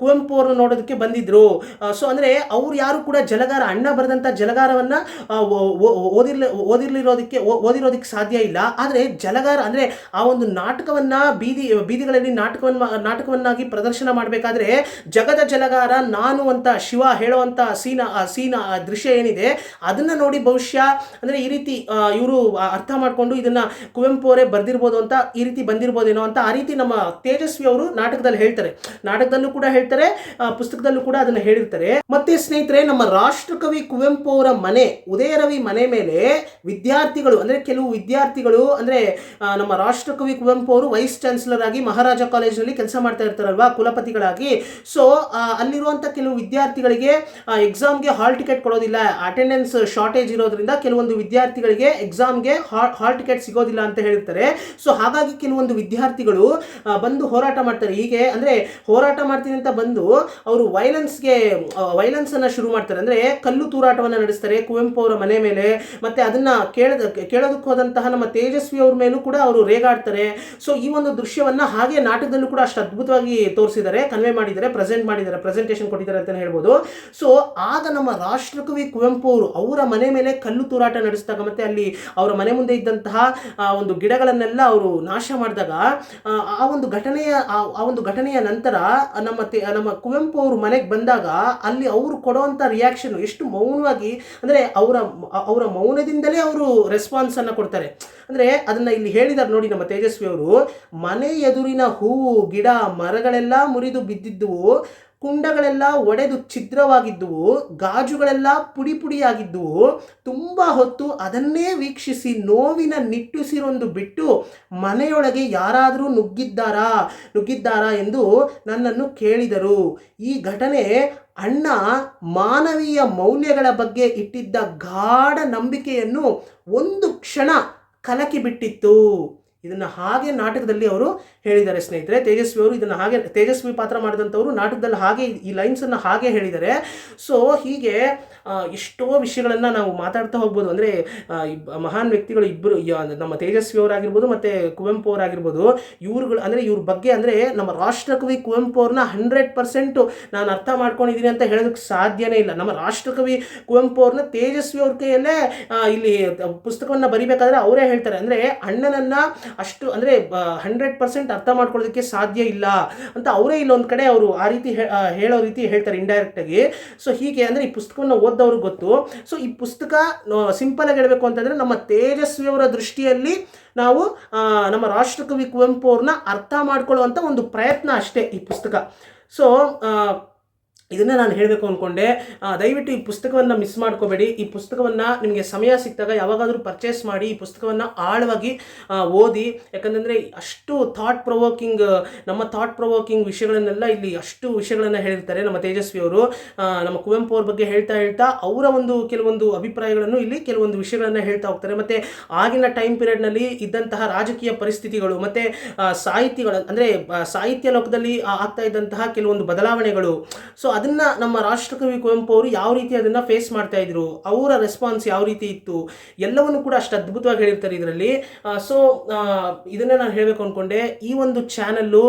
Speaker 1: ಕುವೆಂಪು ಅವ್ರನ್ನ ನೋಡೋದಕ್ಕೆ ಬಂದಿದ್ರು. ಸೊ ಅಂದರೆ ಅವ್ರು ಯಾರು ಕೂಡ ಜಲಗಾರ, ಅಣ್ಣ ಬರೆದಂಥ ಜಲಗಾರವನ್ನ ಓದಿರ್ಲ, ಓದಿರ್ಲಿರೋದಕ್ಕೆ ಓದಿರೋದಕ್ಕೆ ಸಾಧ್ಯ ಇಲ್ಲ. ಆದರೆ ಜಲಗಾರ ಅಂದ್ರೆ ಆ ಒಂದು ನಾಟಕವನ್ನ ಬೀದಿ, ಬೀದಿಗಳಲ್ಲಿ ನಾಟಕವನ್ನ, ನಾಟಕವನ್ನಾಗಿ ಪ್ರದರ್ಶನ ಮಾಡಬೇಕಾದ್ರೆ ಜಗದ ಜಲಗಾರ ನಾನು ಅಂತ ಶಿವ ಹೇಳುವಂಥ ಸೀನ ಸೀನ ದೃಶ್ಯ ಏನಿದೆ, ಅದನ್ನ ನೋಡಿ ಬಹುಶಃ ಅಂದರೆ ಈ ರೀತಿ ಇವರು ಅರ್ಥ ಮಾಡ್ಕೊಂಡು ಇದನ್ನ ಕುವೆಂಪು ಅವರೇ ಬರ್ದಿರ್ಬೋದು ಅಂತ ಈ ರೀತಿ ಬಂದಿರ್ಬೋದೇನೋ ಅಂತ ಆ ರೀತಿ ನಮ್ಮ ತೇಜಸ್ವಿ ಅವರು ನಾಟಕದಲ್ಲಿ ಹೇಳ್ತಾರೆ. ನಾಟಕದಲ್ಲೂ ಕೂಡ ಹೇಳ್ತಾರೆ ಪುಸ್ತಕದಲ್ಲೂ ಕೂಡ ಅದನ್ನು ಹೇಳಿರ್ತಾರೆ. ಮತ್ತೆ ಸ್ನೇಹಿತರೆ, ನಮ್ಮ ರಾಷ್ಟ್ರಕವಿ ಕುವೆಂಪು ಅವರ ಮನೆ, ಉದಯರವಿ ಮನೆ ಮೇಲೆ ವಿದ್ಯಾರ್ಥಿಗಳು, ಅಂದ್ರೆ ಕೆಲವು ವಿದ್ಯಾರ್ಥಿಗಳು, ಅಂದ್ರೆ ನಮ್ಮ ರಾಷ್ಟ್ರಕವಿ ಕುವೆಂಪು ಅವರು ವೈಸ್ ಚಾನ್ಸಲರ್ ಆಗಿ ಮಹಾರಾಜ ಕಾಲೇಜಿನಲ್ಲಿ ಕೆಲಸ ಮಾಡ್ತಾ ಇರ್ತಾರಲ್ವಾ, ಕುಲಪತಿಗಳಾಗಿ. ಸೊ ಅಲ್ಲಿರುವಂಥ ಕೆಲವು ವಿದ್ಯಾರ್ಥಿಗಳಿಗೆ ಎಕ್ಸಾಮ್ಗೆ ಹಾಲ್ ಟಿಕೆಟ್ ಕೊಡೋದಿಲ್ಲ ಅಟೆಂಡೆನ್ಸ್ ಶಾರ್ಟೇಜ್ ಇರೋದ್ರಿಂದ ಕೆಲವೊಂದು ವಿದ್ಯಾರ್ಥಿಗಳಿಗೆ ಎಕ್ಸಾಮ್ಗೆ ಹಾಲ್ ಟಿಕೆಟ್ ಸಿಗೋದಿಲ್ಲ ಅಂತ ಹೇಳಿರ್ತಾರೆ. ಸೊ ಹಾಗಾಗಿ ಕೆಲವೊಂದು ವಿದ್ಯಾರ್ಥಿಗಳು ಬಂದು ಹೋರಾಟ ಮಾಡ್ತಾರೆ. ಹೀಗೆ ಅಂದ್ರೆ ಹೋರಾಟ ಮಾಡ್ತೀನಿ ಅಂತ ಬಂದು ಅವರು ವೈಲೆನ್ಸ್ಗೆ ವೈಲೆನ್ಸ್ ಅನ್ನ ಶುರು ಮಾಡ್ತಾರೆ. ಅಂದ್ರೆ ಕಲ್ಲು ತೂರಾಟವನ್ನು ನಡೆಸ್ತಾರೆ, ಕುವೆಂಪು ಅವರ ಮನೆ ಮೇಲೆ. ಮತ್ತೆ ಅದನ್ನ ಕೇಳದ, ಕೇಳೋದಕ್ಕೆ ಹೋದಂತಹ ನಮ್ಮ ತೇಜಸ್ವಿ ಅವ್ರ ಮೇಲೂ ಕೂಡ ಅವರು ರೇಗಾಡ್ತಾರೆ. ಸೊ ಈ ಒಂದು ದೃಶ್ಯವನ್ನ ಹಾಗೆ ನಾಟಕದಲ್ಲೂ ಕೂಡ ಅಷ್ಟು ಅದ್ಭುತವಾಗಿ ತೋರಿಸಿದ್ದಾರೆ ಕನ್ವೆ ಮಾಡಿದ್ದಾರೆ ಪ್ರೆಸೆಂಟ್ ಮಾಡಿದ್ದಾರೆ ಪ್ರೆಸೆಂಟೇಷನ್ ಕೊಟ್ಟಿದ್ದಾರೆ ಅಂತಲೇ ಹೇಳ್ಬೋದು. ಸೊ ಆಗ ನಮ್ಮ ರಾಷ್ಟ್ರಕವಿ ಕುವೆಂಪು ಅವರು ಅವರ ಮನೆ ಮೇಲೆ ಕಲ್ಲು ತೂರಾಟ ನಡೆಸಿದಾಗ ಮತ್ತೆ ಅಲ್ಲಿ ಅವರ ಮನೆ ಮುಂದೆ ಇದ್ದಂತಹ ಒಂದು ಗಿಡಗಳನ್ನೆಲ್ಲ ಅವರು ನಾಶ ಮಾಡಿದಾಗ ಆ, ಒಂದು ಘಟನೆಯ ಆ ಒಂದು ಘಟನೆಯ ನಂತರ ನಮ್ಮ ನಮ್ಮ ಕುವೆಂಪು ಅವರು ಮನೆಗೆ ಬಂದಾಗ ಅಲ್ಲಿ ಅವರು ಕೊಡುವಂಥ ರಿಯಾಕ್ಷನ್ ಎಷ್ಟು ಮೌನವಾಗಿ ಅಂದರೆ ಅವರ ಅವರ ಮೌನದಿಂದಲೇ ಅವರು ರೆಸ್ಪಾನ್ಸನ್ನು ಕೊಡ್ತಾರೆ. ಅಂದರೆ ಅದನ್ನು ಇಲ್ಲಿ ಹೇಳಿದ್ದಾರೆ ನೋಡಿ ನಮ್ಮ ತೇಜಸ್ವಿ ಅವರು ಮನೆ ಎದುರಿನ ಹೂವು ಗಿಡ ಮರಗಳೆಲ್ಲ ಮುರಿದು ಬಿದ್ದಿದ್ದುವು ಕುಂಡಗಳೆಲ್ಲ ಒಡೆದು ಛಿದ್ರವಾಗಿದ್ದುವು, ಗಾಜುಗಳೆಲ್ಲ ಪುಡಿ ಪುಡಿಯಾಗಿದ್ದುವು. ತುಂಬ ಹೊತ್ತು ಅದನ್ನೇ ವೀಕ್ಷಿಸಿ ನೋವಿನ ನಿಟ್ಟುಸಿರೊಂದು ಬಿಟ್ಟು ಮನೆಯೊಳಗೆ ಯಾರಾದರೂ ನುಗ್ಗಿದ್ದಾರಾ ನುಗ್ಗಿದ್ದಾರಾ ಎಂದು ನನ್ನನ್ನು ಕೇಳಿದರು. ಈ ಘಟನೆ ಅಣ್ಣ ಮಾನವೀಯ ಮೌಲ್ಯಗಳ ಬಗ್ಗೆ ಇಟ್ಟಿದ್ದ ಗಾಢ ನಂಬಿಕೆಯನ್ನು ಒಂದು ಕ್ಷಣ ಕಲಕಿ ಬಿಟ್ಟಿತ್ತು ಇದನ್ನ ಹಾಗೆ ನಾಟಕದಲ್ಲಿ ಅವರು ಹೇಳಿದ್ದಾರೆ ಸ್ನೇಹಿತರೆ. ತೇಜಸ್ವಿ ಅವರು ಇದನ್ನ ಹಾಗೆ, ತೇಜಸ್ವಿ ಪಾತ್ರ ಮಾಡಿದಂಥವರು ನಾಟಕದಲ್ಲಿ ಹಾಗೆ ಈ ಲೈನ್ಸ್ ಅನ್ನ ಹಾಗೆ ಹೇಳಿದ್ದಾರೆ. ಸೊ ಹೀಗೆ ಎಷ್ಟೋ ವಿಷಯಗಳನ್ನು ನಾವು ಮಾತಾಡ್ತಾ ಹೋಗ್ಬೋದು. ಅಂದ್ರೆ ಮಹಾನ್ ವ್ಯಕ್ತಿಗಳು ಇಬ್ಬರು ನಮ್ಮ ತೇಜಸ್ವಿ ಅವರಾಗಿರ್ಬೋದು ಮತ್ತೆ ಕುವೆಂಪು ಅವರಾಗಿರ್ಬೋದು. ಇವ್ರುಗಳು, ಅಂದ್ರೆ ಇವ್ರ ಬಗ್ಗೆ, ಅಂದ್ರೆ ನಮ್ಮ ರಾಷ್ಟ್ರಕವಿ ಕುವೆಂಪು ಅವ್ರನ್ನ ಹಂಡ್ರೆಡ್ ಪರ್ಸೆಂಟು ನಾನು ಅರ್ಥ ಮಾಡ್ಕೊಂಡಿದ್ದೀನಿ ಅಂತ ಹೇಳೋದಕ್ಕೆ ಸಾಧ್ಯನೇ ಇಲ್ಲ. ನಮ್ಮ ರಾಷ್ಟ್ರಕವಿ ಕುವೆಂಪು ಅವ್ರನ್ನ ತೇಜಸ್ವಿ ಅವ್ರ ಕೈಯಲ್ಲೇ ಇಲ್ಲಿ ಪುಸ್ತಕವನ್ನ ಬರಿಬೇಕಾದ್ರೆ ಅವರೇ ಹೇಳ್ತಾರೆ. ಅಂದ್ರೆ ಅಣ್ಣನನ್ನ ಅಷ್ಟು ಅಂದರೆ ಹಂಡ್ರೆಡ್ ಪರ್ಸೆಂಟ್ ಅರ್ಥ ಮಾಡ್ಕೊಳ್ಳೋದಕ್ಕೆ ಸಾಧ್ಯ ಇಲ್ಲ ಅಂತ ಅವರೇ ಇಲ್ಲೊಂದು ಕಡೆ ಅವರು ಆ ರೀತಿ ಹೇಳೋ ರೀತಿ ಹೇಳ್ತಾರೆ ಇಂಡೈರೆಕ್ಟಾಗಿ ಸೊ ಹೀಗೆ ಅಂದರೆ ಈ ಪುಸ್ತಕವನ್ನು ಓದ್ದವ್ರಿಗೆ ಗೊತ್ತು. ಸೊ ಈ ಪುಸ್ತಕ ಸಿಂಪಲ್ ಆಗಿ ಹೇಳಬೇಕು ಅಂತಂದರೆ ನಮ್ಮ ತೇಜಸ್ವಿಯವರ ದೃಷ್ಟಿಯಲ್ಲಿ ನಾವು ನಮ್ಮ ರಾಷ್ಟ್ರಕವಿ ಕುವೆಂಪು ಅವ್ರನ್ನ ಅರ್ಥ ಮಾಡ್ಕೊಳ್ಳುವಂಥ ಒಂದು ಪ್ರಯತ್ನ ಅಷ್ಟೇ ಈ ಪುಸ್ತಕ. ಸೊ ಇದನ್ನ ನಾನು ಹೇಳಬೇಕು ಅಂದ್ಕೊಂಡೆ ದಯವಿಟ್ಟು ಈ ಪುಸ್ತಕವನ್ನು ಮಿಸ್ ಮಾಡ್ಕೋಬೇಡಿ. ಈ ಪುಸ್ತಕವನ್ನು ನಿಮಗೆ ಸಮಯ ಸಿಕ್ಕಿದಾಗ ಯಾವಾಗಾದರೂ ಪರ್ಚೇಸ್ ಮಾಡಿ ಈ ಪುಸ್ತಕವನ್ನು ಆಳವಾಗಿ ಓದಿ. ಯಾಕಂತಂದರೆ ಅಷ್ಟು ಥಾಟ್ ಪ್ರೊವೋಕಿಂಗ್ ನಮ್ಮ ಥಾಟ್ ಪ್ರೊವೋಕಿಂಗ್ ವಿಷಯಗಳನ್ನೆಲ್ಲ ಇಲ್ಲಿ ಅಷ್ಟು ವಿಷಯಗಳನ್ನು ಹೇಳಿರ್ತಾರೆ ನಮ್ಮ ತೇಜಸ್ವಿ ಅವರು. ನಮ್ಮ ಕುವೆಂಪು ಅವ್ರ ಬಗ್ಗೆ ಹೇಳ್ತಾ ಹೇಳ್ತಾ ಅವರ ಒಂದು ಕೆಲವೊಂದು ಅಭಿಪ್ರಾಯಗಳನ್ನು ಇಲ್ಲಿ ಕೆಲವೊಂದು ವಿಷಯಗಳನ್ನು ಹೇಳ್ತಾ ಹೋಗ್ತಾರೆ. ಮತ್ತು ಆಗಿನ ಟೈಮ್ ಪೀರಿಯಡ್ನಲ್ಲಿ ಇದ್ದಂತಹ ರಾಜಕೀಯ ಪರಿಸ್ಥಿತಿಗಳು, ಮತ್ತು ಸಾಹಿತಿಗಳು ಅಂದರೆ ಸಾಹಿತ್ಯ ಲೋಕದಲ್ಲಿ ಆಗ್ತಾ ಇದ್ದಂತಹ ಕೆಲವೊಂದು ಬದಲಾವಣೆಗಳು. ಸೊ ಅದನ್ನ ನಮ್ಮ ರಾಷ್ಟ್ರಕವಿ ಕುವೆಂಪು ಅವರು ಯಾವ ರೀತಿ ಅದನ್ನ ಫೇಸ್ ಮಾಡ್ತಾ ಇದ್ರು, ಅವರ ರೆಸ್ಪಾನ್ಸ್ ಯಾವ ರೀತಿ ಇತ್ತು, ಎಲ್ಲವನ್ನು ಕೂಡ ಅಷ್ಟು ಅದ್ಭುತವಾಗಿ ಹೇಳಿರ್ತಾರೆ ಇದರಲ್ಲಿ. ಸೊ ಇದನ್ನ ನಾನು ಹೇಳಬೇಕು ಅಂದ್ಕೊಂಡೆ ಈ ಒಂದು ಚಾನಲ್ಲು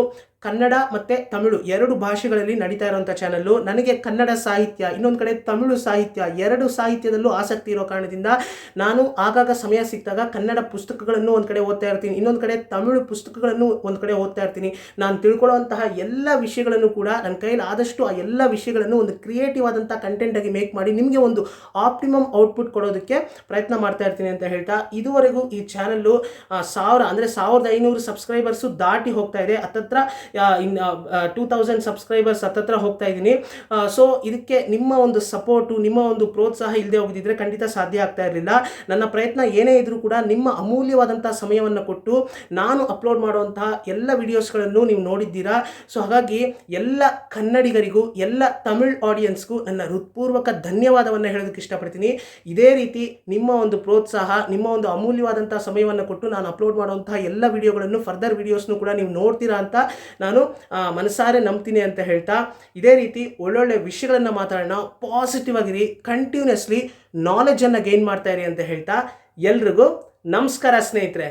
Speaker 1: ಕನ್ನಡ ಮತ್ತು ತಮಿಳು ಎರಡು ಭಾಷೆಗಳಲ್ಲಿ ನಡೀತಾ ಇರುವಂಥ ಚಾನಲ್ಲು ನನಗೆ ಕನ್ನಡ ಸಾಹಿತ್ಯ, ಇನ್ನೊಂದು ಕಡೆ ತಮಿಳು ಸಾಹಿತ್ಯ ಎರಡು ಸಾಹಿತ್ಯದಲ್ಲೂ ಆಸಕ್ತಿ ಇರೋ ಕಾರಣದಿಂದ ನಾನು ಆಗಾಗ ಸಮಯ ಸಿಕ್ಕಿದಾಗ ಕನ್ನಡ ಪುಸ್ತಕಗಳನ್ನು ಒಂದು ಕಡೆ ಓದ್ತಾ ಇರ್ತೀನಿ. ಇನ್ನೊಂದು ಕಡೆ ತಮಿಳು ಪುಸ್ತಕಗಳನ್ನು ಒಂದು ಕಡೆ ಓದ್ತಾ ಇರ್ತೀನಿ. ನಾನು ತಿಳ್ಕೊಳ್ಳುವಂತಹ ಎಲ್ಲ ವಿಷಯಗಳನ್ನು ಕೂಡ ನನ್ನ ಕೈಯಲ್ಲಿ ಆದಷ್ಟು ಆ ಎಲ್ಲ ವಿಷಯಗಳನ್ನು ಒಂದು ಕ್ರಿಯೇಟಿವ್ ಆದಂಥ ಕಂಟೆಂಟ್ ಆಗಿ ಮೇಕ್ ಮಾಡಿ ನಿಮಗೆ ಒಂದು ಆಪ್ಟಿಮಮ್ ಔಟ್ಪುಟ್ ಕೊಡೋದಕ್ಕೆ ಪ್ರಯತ್ನ ಮಾಡ್ತಾ ಇರ್ತೀನಿ ಅಂತ ಹೇಳ್ತಾ ಇದುವರೆಗೂ ಈ ಚಾನಲ್ಲು ಸಾವಿರ, ಅಂದರೆ ಸಾವಿರದ ಐನೂರು ಸಬ್ಸ್ಕ್ರೈಬರ್ಸು ದಾಟಿ ಹೋಗ್ತಾ ಇದೆ. ಹತ್ತತ್ರ ಇನ್ ಟೂ ತೌಸಂಡ್ ಸಬ್ಸ್ಕ್ರೈಬರ್ಸ್ ಹತ್ತತ್ರ ಹೋಗ್ತಾ ಇದ್ದೀನಿ. ಸೊ ಇದಕ್ಕೆ ನಿಮ್ಮ ಒಂದು ಸಪೋರ್ಟು ನಿಮ್ಮ ಒಂದು ಪ್ರೋತ್ಸಾಹ ಇಲ್ಲದೆ ಹೋಗಿದ್ದಿದ್ರೆ ಖಂಡಿತ ಸಾಧ್ಯ ಆಗ್ತಾ ಇರಲಿಲ್ಲ. ನನ್ನ ಪ್ರಯತ್ನ ಏನೇ ಇದ್ರೂ ಕೂಡ ನಿಮ್ಮ ಅಮೂಲ್ಯವಾದಂಥ ಸಮಯವನ್ನು ಕೊಟ್ಟು ನಾನು ಅಪ್ಲೋಡ್ ಮಾಡುವಂತಹ ಎಲ್ಲ ವಿಡಿಯೋಸ್ಗಳನ್ನು ನೀವು ನೋಡಿದ್ದೀರಾ. ಸೊ ಹಾಗಾಗಿ ಎಲ್ಲ ಕನ್ನಡಿಗರಿಗೂ, ಎಲ್ಲ ತಮಿಳ್ ಆಡಿಯನ್ಸ್ಗೂ ನನ್ನ ಹೃತ್ಪೂರ್ವಕ ಧನ್ಯವಾದವನ್ನು ಹೇಳೋದಕ್ಕೆ ಇಷ್ಟಪಡ್ತೀನಿ. ಇದೇ ರೀತಿ ನಿಮ್ಮ ಒಂದು ಪ್ರೋತ್ಸಾಹ, ನಿಮ್ಮ ಒಂದು ಅಮೂಲ್ಯವಾದಂಥ ಸಮಯವನ್ನು ಕೊಟ್ಟು ನಾನು ಅಪ್ಲೋಡ್ ಮಾಡುವಂತಹ ಎಲ್ಲ ವಿಡಿಯೋಗಳನ್ನು ಫರ್ದರ್ ವಿಡಿಯೋಸ್ನು ಕೂಡ ನೀವು ನೋಡ್ತೀರಾ ಅಂತ ನಾನು ಮನಸಾರೆ ನಂಬ್ತೀನಿ ಅಂತ ಹೇಳ್ತಾ, ಇದೇ ರೀತಿ ಒಳ್ಳೊಳ್ಳೆ ವಿಷಯಗಳನ್ನು ಮಾತಾಡೋಣ ಪಾಸಿಟಿವ್ ಆಗಿರಿ ಕಂಟಿನ್ಯೂಸ್ಲಿ ನಾಲೆಜನ್ನು ಗೇನ್ ಮಾಡ್ತಾ ಇರಿ ಅಂತ ಹೇಳ್ತಾ, ಎಲ್ರಿಗೂ ನಮಸ್ಕಾರ ಸ್ನೇಹಿತರೆ.